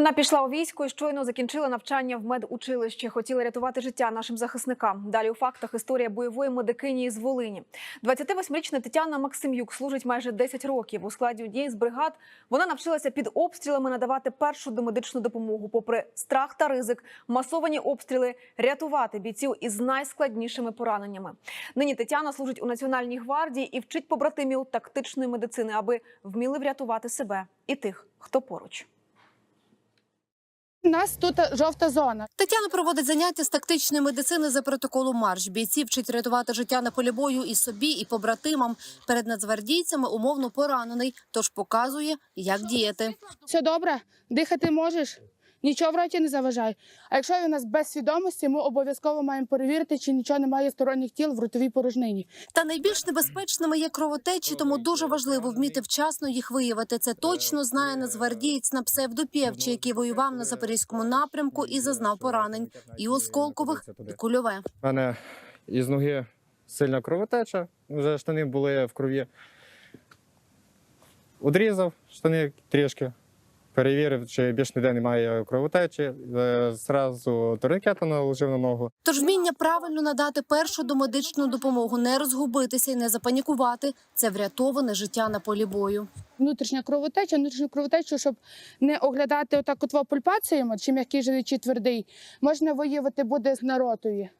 Вона пішла у військо і щойно закінчила навчання в медучилищі. Хотіла рятувати життя нашим захисникам. Далі у фактах історія бойової медикині із Волині. 28-річна Тетяна Максимюк служить майже 10 років. У складі однієї з бригад вона навчилася під обстрілами надавати першу домедичну допомогу. Попри страх та ризик, масовані обстріли рятувати бійців із найскладнішими пораненнями. Нині Тетяна служить у Національній гвардії і вчить побратимів тактичної медицини, аби вміли врятувати себе і тих, хто поруч. У нас тут жовта зона. Тетяна проводить заняття з тактичної медицини за протоколом марш. Бійці вчить рятувати життя на полі бою і собі, і побратимам. Перед нацгвардійцями умовно поранений, тож показує, як діяти. Все добре, дихати можеш, нічого в роті не заважає. А якщо він у нас без свідомості, ми обов'язково маємо перевірити, чи нічого немає сторонніх тіл в ротовій порожнині. Та найбільш небезпечними є кровотечі, тому дуже важливо вміти вчасно їх виявити. Це точно знає нацгвардієць на псевдопєвчі, який воював на запорізькому напрямку і зазнав поранень і осколкових, і кульове. У мене із ноги сильна кровотеча, вже штани були в крові. Одрізав штани трішки, перевірив, чи більш ніде немає кровотечі. Е, Зразу турникета наложив на ногу. Тож вміння правильно надати першу домедичну допомогу, не розгубитися і не запанікувати це врятоване життя на полі бою. Внутрішня кровотеча, внутрішню кровотечу, щоб не оглядати отак от пульпаціями, чи м'який живий, чи твердий, можна виявити буде на ротові.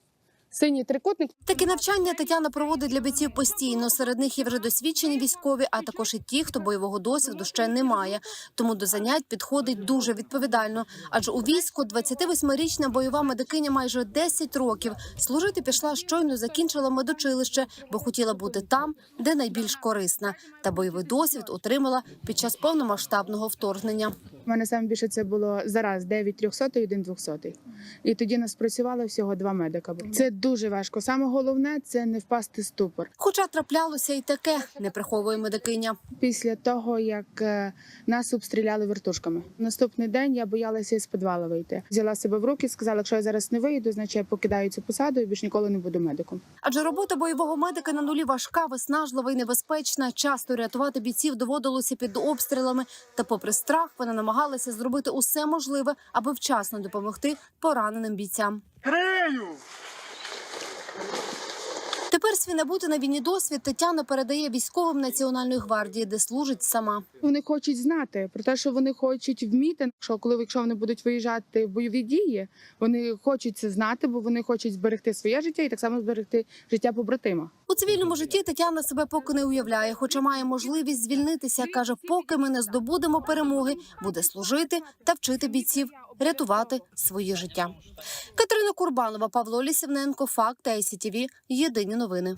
Синій трикутник. Такі навчання Тетяна проводить для бійців постійно. Серед них є вже досвідчені військові, а також і ті, хто бойового досвіду ще не має. Тому до занять підходить дуже відповідально. Адже у війську 28-річна бойова медикиня майже 10 років. Служити пішла щойно закінчила медучилище, бо хотіла бути там, де найбільш корисна. Та бойовий досвід отримала під час повномасштабного вторгнення. У мене саме більше це було зараз 9 300 і 1 200. І тоді нас працювало всього два медика. Це дуже важко. Саме головне це не впасти ступор. Хоча траплялося і таке, не приховує медикиня. Після того, як е, нас обстріляли вертушками. Наступний день я боялася із підвала вийти. Взяла себе в руки, сказала, якщо я зараз не вийду, значить я покидаю цю посаду і більш ніколи не буду медиком. Адже робота бойового медика на нулі важка, виснажлива і небезпечна. Часто рятувати бійців доводилося під обстрілами. Та, попри страх, вона намагалася зробити усе можливе, аби вчасно допомогти пораненим бійцям. Крею! Свій набути на війні досвід Тетяна передає військовим Національної гвардії, де служить сама. Вони хочуть знати про те, що вони хочуть вміти. Що коли якщо вони будуть виїжджати в бойові дії, вони хочуть це знати, бо вони хочуть зберегти своє життя і так само зберегти життя побратима. У цивільному житті Тетяна себе поки не уявляє, хоча має можливість звільнитися. каже, поки ми не здобудемо перемоги, буде служити та вчити бійців рятувати своє життя. Катерина Курбанова, Павло Лісівненко, Факт ICTV. Єдині новини.